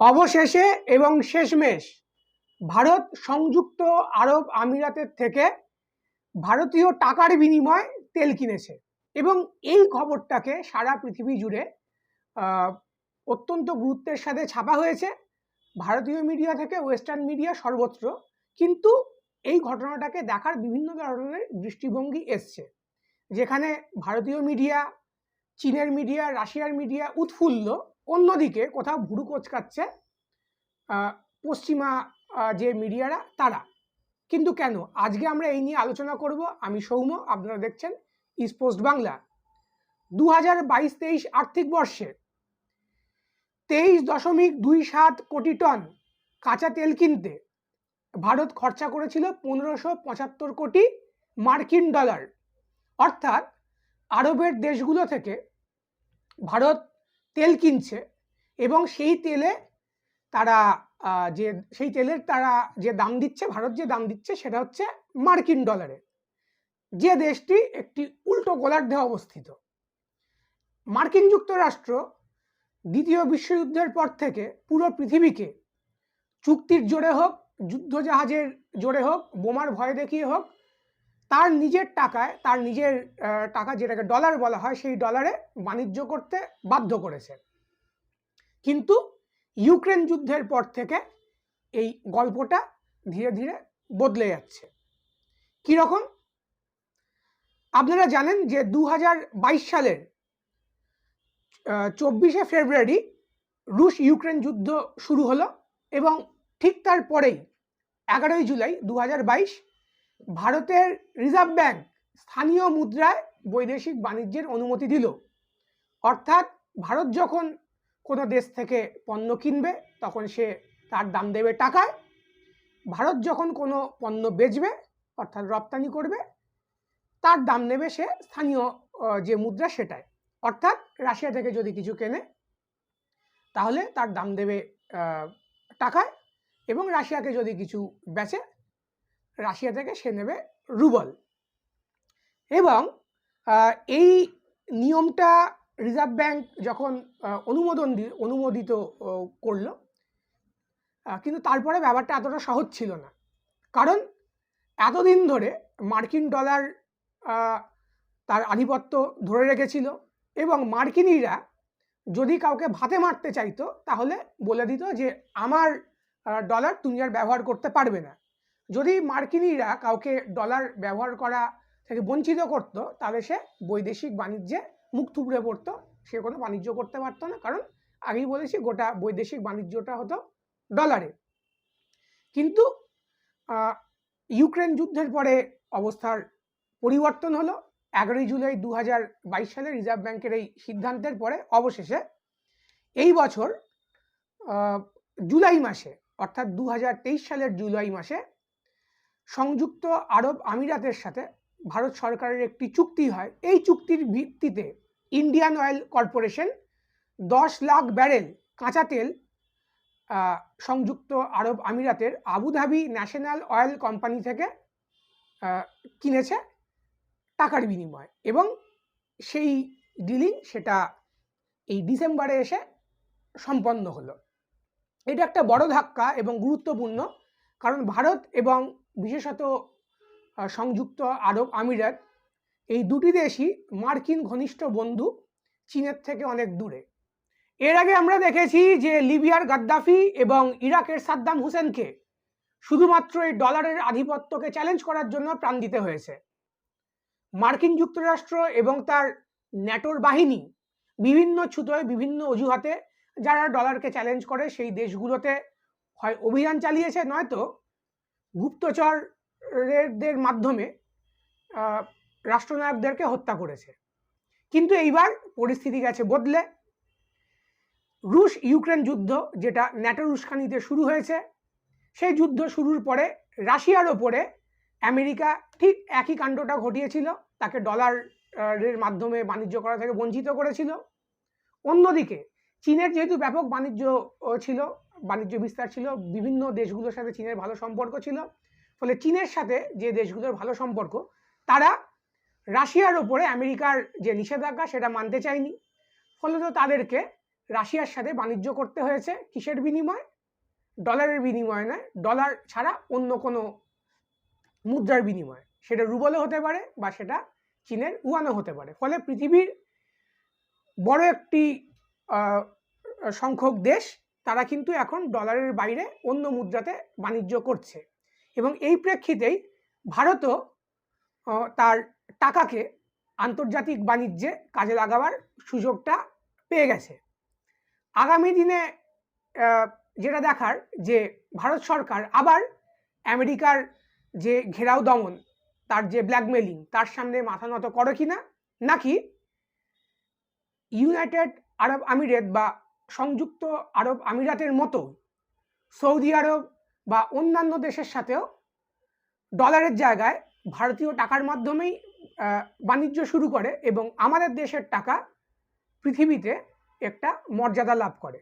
অবশেষে এবং শেষমেশ ভারত সংযুক্ত আরব আমিরাতের থেকে ভারতীয় টাকার বিনিময়ে তেল কিনেছে এবং এই খবরটাকে সারা পৃথিবী জুড়ে অত্যন্ত গুরুত্বের সাথে ছাপা হয়েছে। ভারতীয় মিডিয়া থেকে ওয়েস্টার্ন মিডিয়া সর্বত্র। কিন্তু এই ঘটনাটাকে দেখার বিভিন্ন ধরনের দৃষ্টিভঙ্গি এসছে। যেখানে ভারতীয় মিডিয়া, চীনের মিডিয়া, রাশিয়ার মিডিয়া উৎফুল্ল অন্যদিকে কোথাও ভুরু কোচকাচ্ছে পশ্চিমা যে মিডিয়ারা, তারা। কিন্তু কেন? আজকে আমরা এই নিয়ে আলোচনা করব। আমি সৌম্য, আপনারা দেখছেন ইস্পোস্ট বাংলা দু হাজার বাইশ তেইশ আর্থিক বর্ষে তেইশ দশমিক দুই সাত কোটি টন কাঁচা তেল কিনতে ভারত খরচা করেছিল পনেরোশো পঁচাত্তর কোটি মার্কিন ডলার। অর্থাৎ আরবের দেশগুলো থেকে ভারত তেল কিনছে এবং সেই তেলে তারা যে, সেই তেলের তারা যে দাম দিচ্ছে, ভারত যে দাম দিচ্ছে, সেটা হচ্ছে মার্কিন ডলারে। যে দেশটি একটি উল্টো গোলার্ধে অবস্থিত। মার্কিন যুক্তরাষ্ট্র দ্বিতীয় বিশ্বযুদ্ধের পর থেকে পুরো পৃথিবীকে চুক্তির জোরে হোক, যুদ্ধজাহাজের জোরে হোক, বোমার ভয় দেখিয়ে হোক তার নিজের টাকায়, তার নিজের টাকা যেটাকে ডলার বলা হয়, সেই ডলারে বাণিজ্য করতে বাধ্য করেছে। কিন্তু ইউক্রেন যুদ্ধের পর থেকে এই গল্পটা ধীরে ধীরে বদলে যাচ্ছে। কীরকম আপনারা জানেন যে দু হাজার বাইশ সালের চব্বিশে ফেব্রুয়ারি রুশ ইউক্রেন যুদ্ধ শুরু হলো এবং ঠিক তারপরেই এগারোই জুলাই দু হাজার বাইশ ভারতের রিজার্ভ ব্যাংক স্থানীয় মুদ্রায় বৈদেশিক বাণিজ্যের অনুমতি দিল। অর্থাৎ ভারত যখন কোনো দেশ থেকে পণ্য কিনবে, তখন সে তার দাম দেবে টাকায়। ভারত যখন কোনো পণ্য বেচবে, অর্থাৎ রপ্তানি করবে, তার দাম নেবে সে স্থানীয় যে মুদ্রা সেটায়। অর্থাৎ রাশিয়া থেকে যদি কিছু কেনে, তাহলে তার দাম দেবে টাকায়। এবং রাশিয়াকে যদি কিছু বেচে রাশিয়া থেকে সে নেবে রুবল। এবং এই নিয়মটা রিজার্ভ ব্যাংক যখন অনুমোদন অনুমোদিত করল কিন্তু তারপরে ব্যাপারটা এতটা সহজ ছিল না। কারণ, এতদিন ধরে মার্কিন ডলার তার আধিপত্য ধরে রেখেছিল এবং মার্কিনিরা যদি কাউকে ভাতে মারতে চাইতো, তাহলে বলে দিত যে, আমার ডলার তুমি আর ব্যবহার করতে পারবে না। যদি মার্কিনিরা কাউকে ডলার ব্যবহার করা থেকে বঞ্চিত করত, তাহলে সে বৈদেশিক বাণিজ্যে মুখ থুবড়ে পড়তো। সে কোনো বাণিজ্য করতে পারতো না। কারণ আগেই বলেছি, গোটা বৈদেশিক বাণিজ্যটা হতো ডলারে কিন্তু ইউক্রেন যুদ্ধের পরে অবস্থার পরিবর্তন হলো। এগারোই জুলাই দু হাজার বাইশ সালে রিজার্ভ ব্যাংকের এই সিদ্ধান্তের পরে অবশেষে এই বছর জুলাই মাসে, অর্থাৎ দু হাজার তেইশ সালের জুলাই মাসে সংযুক্ত আরব আমিরাতের সাথে ভারত সরকারের একটি চুক্তি হয়। এই চুক্তির ভিত্তিতে ইন্ডিয়ান অয়েল কর্পোরেশন দশ লাখ ব্যারেল কাঁচা তেল সংযুক্ত আরব আমিরাতের আবুধাবি ন্যাশনাল অয়েল কোম্পানি থেকে কিনেছে টাকার বিনিময়ে। এবং সেই ডিলিং সেটা এই ডিসেম্বরে এসে সম্পন্ন হলো। এটা একটা বড় ধাক্কা এবং গুরুত্বপূর্ণ, কারণ ভারত এবং বিশেষত সংযুক্ত আরব আমিরাত, এই দুটি দেশই মার্কিন ঘনিষ্ঠ বন্ধু চীনের থেকে অনেক দূরে। এর আগে আমরা দেখেছি যে লিবিয়ার গাদ্দাফি এবং ইরাকের সাদ্দাম হুসেনকে শুধুমাত্র এই ডলারের আধিপত্যকে চ্যালেঞ্জ করার জন্য প্রাণ দিতে হয়েছে। মার্কিন যুক্তরাষ্ট্র এবং তার ন্যাটোর বাহিনী বিভিন্ন ছুতোয়, বিভিন্ন অজুহাতে যারা ডলারকে চ্যালেঞ্জ করে, সেই দেশগুলোতে হয় অভিযান চালিয়েছে, নয়তো গুপ্তচরদের মাধ্যমে রাষ্ট্রনায়কদেরকে হত্যা করেছে। কিন্তু এইবার পরিস্থিতি গেছে বদলে। রুশ ইউক্রেন যুদ্ধ যেটা ন্যাটোর উস্কানিতে শুরু হয়েছে, সেই যুদ্ধ শুরুর পরে রাশিয়ার ওপরে আমেরিকা ঠিক একই কাণ্ডটা ঘটিয়েছিল, তাকে ডলারের মাধ্যমে বাণিজ্য করা থেকে বঞ্চিত করেছিল। অন্যদিকে চীনের যেহেতু ব্যাপক বাণিজ্য ছিল বাণিজ্য বিস্তার ছিল, বিভিন্ন দেশগুলোর সাথে চীনের ভালো সম্পর্ক ছিল। ফলে চীনের সাথে যে দেশগুলোর ভালো সম্পর্ক, তারা রাশিয়ার ওপরে আমেরিকার যে নিষেধাজ্ঞা সেটা মানতে চায়নি। ফলে তো তাদেরকে রাশিয়ার সাথে বাণিজ্য করতে হয়েছে কিসের বিনিময়? ডলারের বিনিময়ে নয়, ডলার ছাড়া অন্য কোনো মুদ্রার বিনিময়ে। সেটা রুবলও হতে পারে বা সেটা চীনের উয়ানও হতে পারে। ফলে পৃথিবীর বড় একটি সংখ্যক দেশ তারা কিন্তু এখন ডলারের বাইরে অন্য মুদ্রাতে বাণিজ্য করছে। এবং এই প্রেক্ষিতেই ভারতও তার টাকাকে আন্তর্জাতিক বাণিজ্যে কাজে লাগাবার সুযোগটা পেয়ে গেছে। আগামী দিনে যেটা দেখার যে ভারত সরকার আবার আমেরিকার যে ঘেরাও দমন, তার যে ব্ল্যাকমেলিং তার সামনে মাথা নত করে কিনা, নাকি ইউনাইটেড আরব আমিরাত বা সংযুক্ত আরব আমিরাতের মতো সৌদি আরব বা অন্যান্য দেশের সাথেও ডলারের জায়গায় ভারতীয় টাকার মাধ্যমেই বাণিজ্য শুরু করে এবং আমাদের দেশের টাকা পৃথিবীতে একটা মর্যাদা লাভ করে।